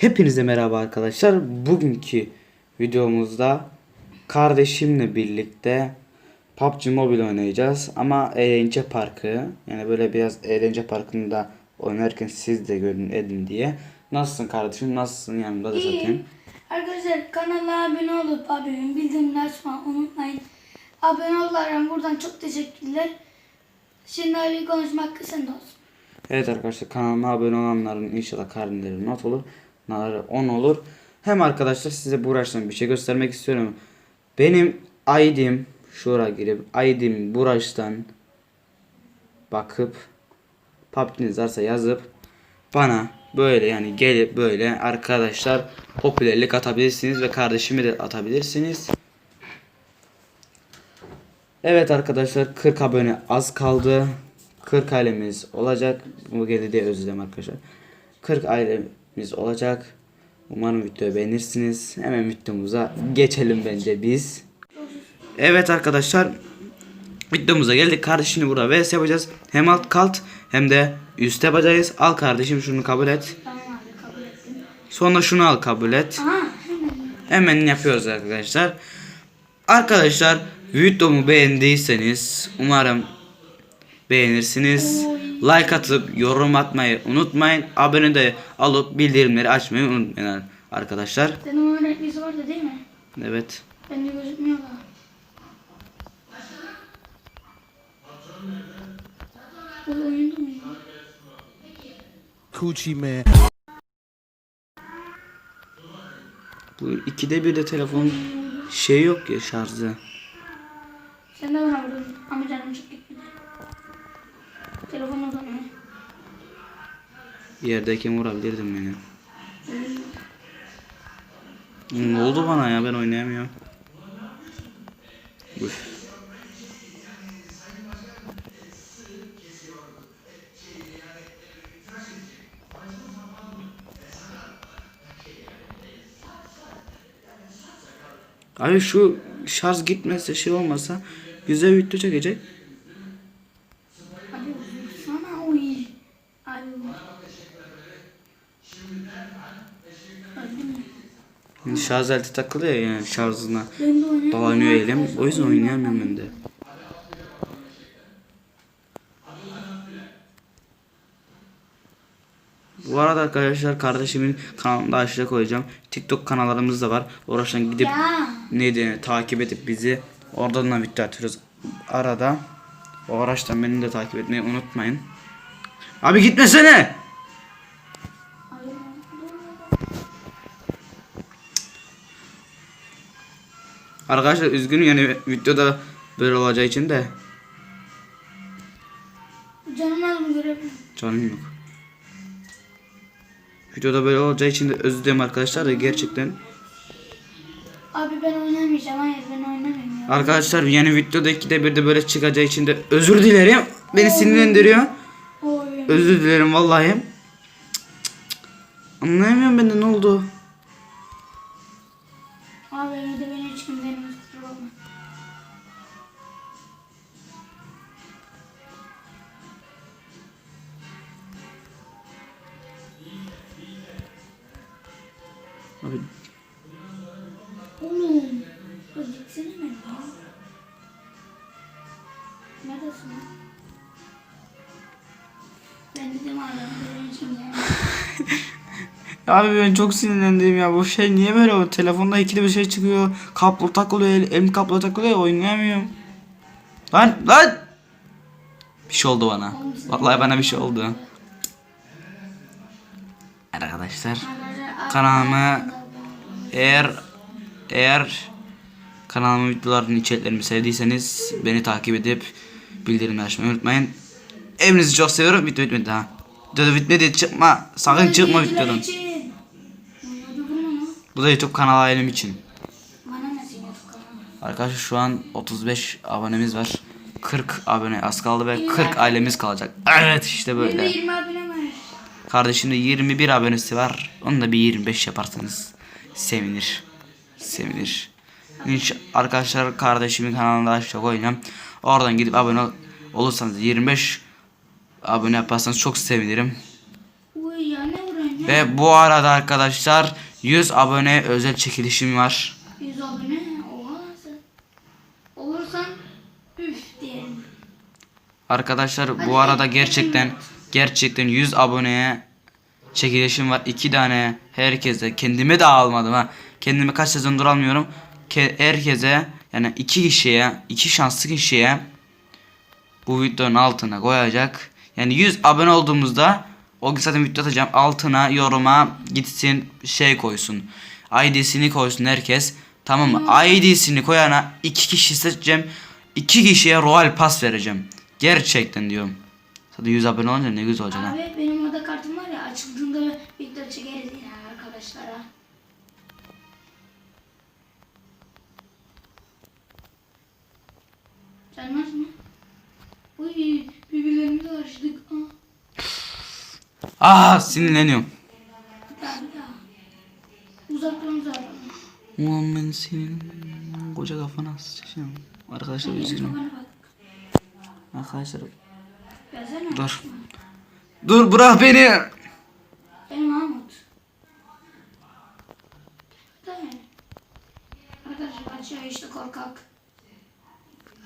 Hepinize merhaba arkadaşlar. Bugünkü videomuzda kardeşimle birlikte PUBG Mobile oynayacağız. Ama eğlence parkı. Yani böyle biraz eğlence parkında oynarken siz de görün edin diye. Nasılsın kardeşim? Nasılsın yanımda da zaten. İyi. Arkadaşlar kanala abone olup abinin bildirimleri açmayı unutmayın. Abone olanlara buradan çok teşekkürler. Şimdi Ali konuşmak kısa olsun. Evet arkadaşlar kanalıma abone olanların inşallah karneleri not olur. Narları 10 olur. Hem arkadaşlar size bu uğraştan bir şey göstermek istiyorum. Benim ID'm şuraya girip ID'm bu uğraştan bakıp PUBG'niz varsa yazıp bana böyle yani gelip böyle arkadaşlar popülerlik atabilirsiniz ve kardeşimi de atabilirsiniz. Evet arkadaşlar 40 abone az kaldı. 40 ailemiz olacak. Bu geldi diye özür dilerim arkadaşlar. 40 ailemiz olacak. Umarım videoyu beğenirsiniz. Hemen videomuza geçelim bence biz. Evet arkadaşlar videomuza geldik. Kardeşini burada vs yapacağız. Hem alt kalt hem de üst yapacağız. Al kardeşim şunu kabul et. Tamam abi. Sonra şunu al kabul et. Hemen yapıyoruz arkadaşlar. Arkadaşlar videomu beğendiyseniz umarım beğenirsiniz. Like atıp yorum atmayı unutmayın. Abone de alıp bildirimleri açmayı unutmayın arkadaşlar. Senin onun renklisi vardı değil mi? Evet. Bende gözükmüyor da. Oyunda mı? Coochie man. Bu ikide bir de telefon şey yok ya şarjı. Sen de bana vurdun ama canım çok gitmedi. Telefonu uzanıyor. Yerdeyken vurabilirdim beni. Ne oldu bana ya ben oynayamıyorum. Üf. Abi şu şarj gitmese şey olmasa güzel video çekecek. Hadi sana uy. Ay. Hadi. Şarj aleti takılıyor ya yani şarjına. Dolanıyor elim. O yüzden oynayamıyorum ben de. Bu arada arkadaşlar kardeşimin kanalında aşağıya koyacağım. TikTok kanallarımız da var. Oradan gidip Ya. neydi takip edip bizi oradan da video atıyoruz. Arada o araçtan beni de takip etmeyi unutmayın. Abi gitmesene. Arkadaşlar üzgünüm yani videoda böyle olacağı için de Canım mı görebilirim? canım yok. Videoda böyle olacağı için de özür dilerim arkadaşlar da gerçekten. Abi ben oynamayacağım. Hayır ben oynamayayım ya. Arkadaşlar yeni videoda ikide bir de böyle çıkacağı için de özür dilerim. Beni sinirlendiriyor. Oy. Özür dilerim vallahi. Cık, cık, cık. Anlayamıyorum ben de ne oldu. Abi evde beni hiç kim denemiz kusura bakma. Abi Oğlum. Ya gitsene ya. Neredesin? Ben dedim abi ben için ya. Abi ben çok sinirlendim ya. Bu şey niye böyle o? Telefonda ikili bir şey çıkıyor. Kablo takılıyor el, elim kablo takılıyor. Oynayamıyorum. Lan lan! Bir şey oldu bana. Vallahi bana bir şey oldu. Arkadaşlar kanalıma eğer eğer kanalımın videolarının içeriklerimi sevdiyseniz beni takip edip bildirimleri açmayı unutmayın. Hepinizi çok seviyorum. Video bitmedi ha. Video bitmedi çıkma. Sakın çıkma videodan için. Hadi vurma lan. Bu da YouTube kanalı ailem için. Arkadaşlar şu an 35 abonemiz var. 40 abone az kaldı ve 40 ailemiz kalacak. Evet işte böyle. 20 abone var. Kardeşimde 21 abonesi var. Onu da bir 25 yaparsanız sevinir. Sevinir. İnş arkadaşlar kardeşimin kanalında aşağı koyacağım. Oradan gidip abone ol- olursanız 25 abone yaparsanız çok sevinirim. Uy ya Ve bu arada arkadaşlar 100 abone özel çekilişim var. 100 abone. Sen. Olursan üf diyelim. Arkadaşlar Hadi bu arada en- gerçekten en- gerçekten 100 aboneye çekilişim var. 2 tane herkese kendime de almadım ha. Kendime kaç sezondur almıyorum. Ke- herkese yani iki kişiye, iki şanslı kişiye bu videonun altına koyacak. Yani 100 abone olduğumuzda o zaten video atacağım. Altına yoruma gitsin şey koysun. ID'sini koysun herkes. Tamam mı? ID'sini koyana iki kişi seçeceğim. İki kişiye Royal Pass vereceğim. Gerçekten diyorum. Zaten 100 abone olunca ne güzel olacak ha. Abi benim orada kartım var ya açıldığında video çekeriz yine arkadaşlara. Canmaz mı? Uy birbirlerimize karıştık. Aa, Ah sinirleniyorum. Uzaktan uzaktan. Ulan ben senin koca kafana sıçacağım. Arkadaşlar üzgünüm. Arkadaşlar dur. Dur bırak beni. Benim Mahmut. Tamam. Arkadaşlar kaçıyor işte korkak.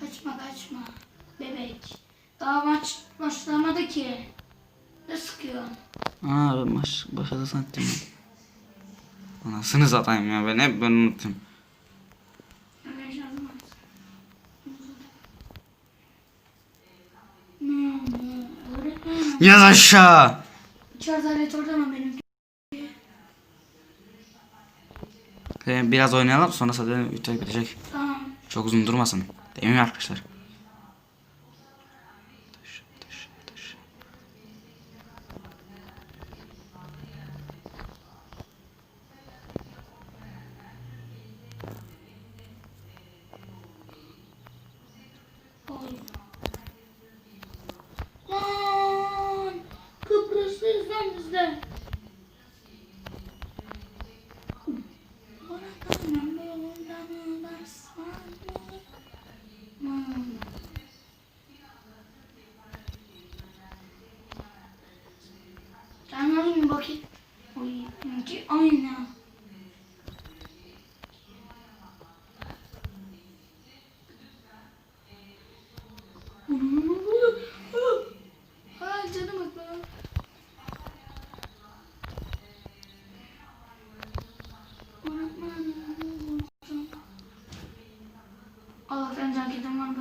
Kaçma kaçma. Bebek. Daha maç başlamadı ki. Ne sıkıyor? Aa ben baş, başladı santim. Anasını satayım ya ben hep ben unuttum. Yaz aşağı. Şarj aleti orada mı benim? Ee, Biraz oynayalım sonra zaten video bitecek. Tamam. Çok uzun durmasın. Değil mi arkadaşlar?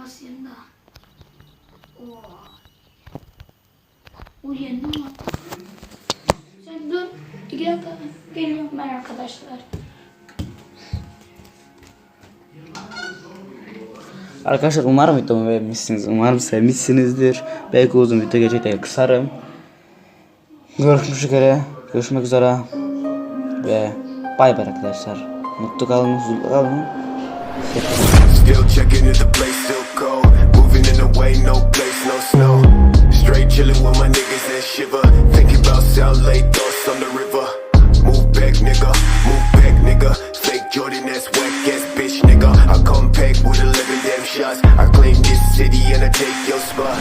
Basayım da. Oo. O yendim mi? Sen dur. İki dakika. Geliyorum ben arkadaşlar. Arkadaşlar umarım videomu beğenmişsiniz. Umarım sevmişsinizdir. Belki uzun video gerçekten kısarım. Görüşmek üzere. Görüşmek üzere. Ve bay bay arkadaşlar. Mutlu kalın, huzurlu kalın. Still checking way, no place, no snow. Straight chillin' with my niggas and shiver. Thinking about South Lake, thoughts on the river. Move back, nigga. Move back, nigga. Fake Jordan, that's whack ass bitch, nigga. I come back with 11 damn shots. I claim this city and I take your spot.